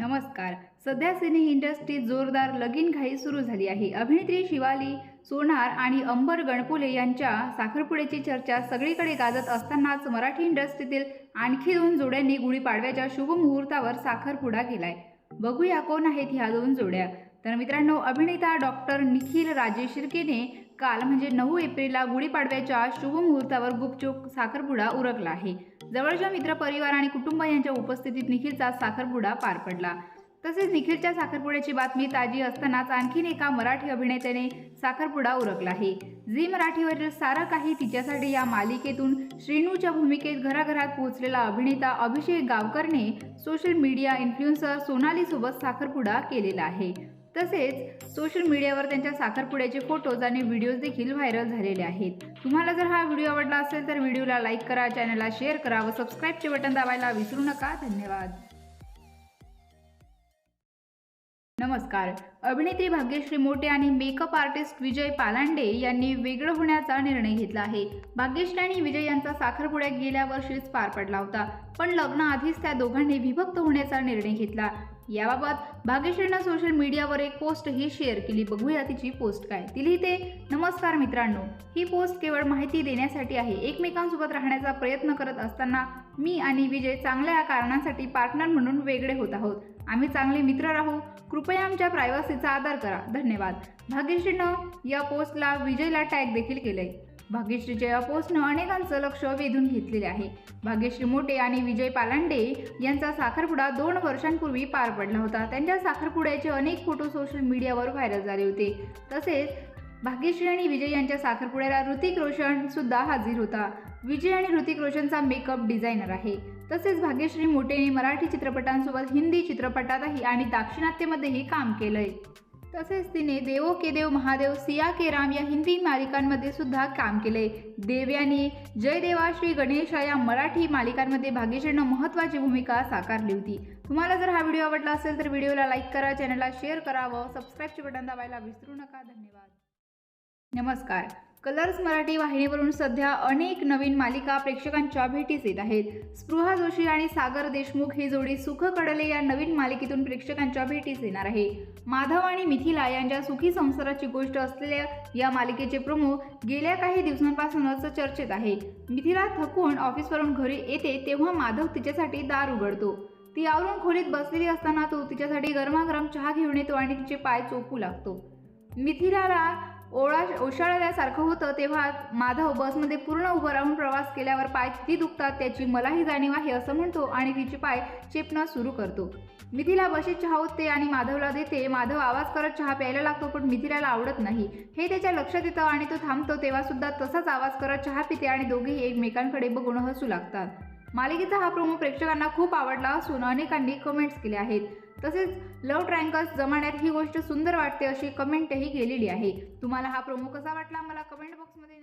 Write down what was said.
नमस्कार. सध्या सिने इंडस्ट्रीत जोरदार लगीन घाई सुरू झाली आहे. अभिनेत्री शिवाली सोनार आणि अंबर गणपुले यांच्या साखरपुड्याची चर्चा सगळीकडे गाजत असतानाच मराठी इंडस्ट्रीतील आणखी दोन जोड्यांनी गुढीपाडव्याच्या शुभमुहूर्तावर साखरपुडा केलाय. बघूया कोण आहेत ह्या दोन जोड्या. तर मित्रांनो अभिनेता डॉक्टर निखिल राजेश शिर्केने काल म्हणजे नऊ एप्रिलला गुढीपाडव्याच्या शुभमुहूर्तावर गुपचूप साखरपुडा उरकला आहे. जवळच्या मित्रपरिवार आणि कुटुंब यांच्या उपस्थितीत निखिलचा साखरपुडा पार पडला. तसेच निखिलच्या साखरपुड्याची बातमी ताजी असतानाच आणखीन एका मराठी अभिनेत्याने साखरपुडा उरकला आहे. झी मराठीवरील सारं काही तिच्यासाठी या मालिकेतून श्रीनूच्या भूमिकेत घराघरात पोहोचलेला अभिनेता अभिषेक गावकरने सोशल मीडिया इन्फ्लुएन्सर सोनालीसोबत साखरपुडा केलेला आहे. तसेच सोशल मीडियावर त्यांच्या साखरपुड्याचे फोटोज आणि व्हिडिओज देखील व्हायरल झालेले आहेत. तुम्हाला जर हा व्हिडिओ आवडला असेल तर व्हिडिओला लाईक करा चॅनलला शेअर करा व सबस्क्राईबचे बटन दाबायला विसरू नका. धन्यवाद. नमस्कार. अभिनेत्री भाग्यश्री मोटे आणि मेकअप आर्टिस्ट विजय पालांडे यांनी वेगळं होण्याचा निर्णय घेतला आहे. भाग्यश्री आणि विजय यांचा साखरपुड्या गेल्या वर्षीच पार पडला होता पण लग्नाआधीच त्या दोघांनी विभक्त होण्याचा निर्णय घेतला. याबाबत भाग्यश्रीनं सोशल मीडियावर एक पोस्ट ही शेअर केली. बघूया तिची पोस्ट काय. ती लिहिते नमस्कार मित्रांनो. ही पोस्ट केवळ माहिती देण्यासाठी आहे. एकमेकांसोबत राहण्याचा प्रयत्न करत असताना मी आणि विजय चांगल्या कारणांसाठी पार्टनर म्हणून वेगळे होत आहोत. आम्ही चांगले मित्र राहू. कृपया आमच्या प्रायव्हसीचा आदर करा. धन्यवाद. भाग्यश्रीनं या पोस्टला विजयला टॅग देखील केलंय. भाग्यश्रीच्या पोस्टनं अनेकांचं लक्ष वेधून घेतलेले आहे. भाग्यश्री मोटे आणि विजय पालांडे यांचा साखरपुडा दोन वर्षांपूर्वी पार पडला होता. त्यांच्या साखरपुड्याचे अनेक फोटो सोशल मीडियावर व्हायरल झाले होते. तसेच भाग्यश्री आणि विजय यांच्या साखरपुड्याला ऋतिक रोशन सुद्धा हाजीर होता. विजय आणि ऋतिक रोशनचा मेकअप डिझायनर आहे. तसेच भाग्यश्री मोटेने मराठी चित्रपटांसोबत हिंदी चित्रपटातही आणि दाक्षिणात्यमध्येही काम केलंय. तसेच तिने देवो के देव महादेव सिया के राम या हिंदी मालिकांमध्ये सुद्धा काम केले. देव यांनी जय देवा श्री गणेश या मराठी मालिकांमध्ये भाग्यश्रीनं महत्त्वाची भूमिका साकारली होती. तुम्हाला जर हा व्हिडिओ आवडला असेल तर व्हिडिओला लाईक करा चॅनलला शेअर करा व सबस्क्राईबचे बटन दाबायला विसरू नका. धन्यवाद. नमस्कार. कलर्स मराठी वाहिनीवरून सध्या अनेक नवीन मालिका प्रेक्षकांच्या भेटीस येत आहेत. स्पृहा जोशी आणि सागर देशमुख ही जोडी सुख कडले या नवीन मालिकेतून प्रेक्षकांच्या भेटीस येणार आहे. माधव आणि मिथिला यांच्या सुखी संसाराची गोष्ट असलेल्या या मालिकेचे प्रोमो गेल्या काही दिवसांपासूनच चर्चेत आहे. मिथिला थकून ऑफिसवरून घरी येते तेव्हा माधव तिच्यासाठी दार उघडतो. ती आवरून खोलीत बसलेली असताना तो तिच्यासाठी गरमागरम चहा घेऊन येतो आणि तिचे पाय चोपू लागतो. मिथिलाला ओळा ओशाळल्यासारखं होतं तेव्हा माधव बसमध्ये पूर्ण उभं राहून प्रवास केल्यावर पाय किती दुखतात त्याची मलाही जाणीव आहे असं म्हणतो आणि तिचे पाय चेपणं सुरू करतो. मिथिला बशीत चहा ओतते आणि माधवला देते. माधव आवाज करत चहा प्यायला लागतो पण मिथिलाला आवडत नाही. हे त्याच्या लक्षात येतं आणि तो थांबतो तेव्हा सुद्धा तसाच आवाज करत चहा पिते आणि दोघेही एकमेकांकडे बघून हसू लागतात. मालिकेचा हा प्रोमो प्रेक्षकांना खूप आवडला असून अनेकांनी कमेंट्स केले आहेत. तसेच लव ट्रँकर्स जमान्यात ही गोष्ट सुंदर वाटते अशी कमेंटही केलेली आहे. तुम्हाला हा प्रोमो कसा वाटला? मला कमेंट बॉक्समध्ये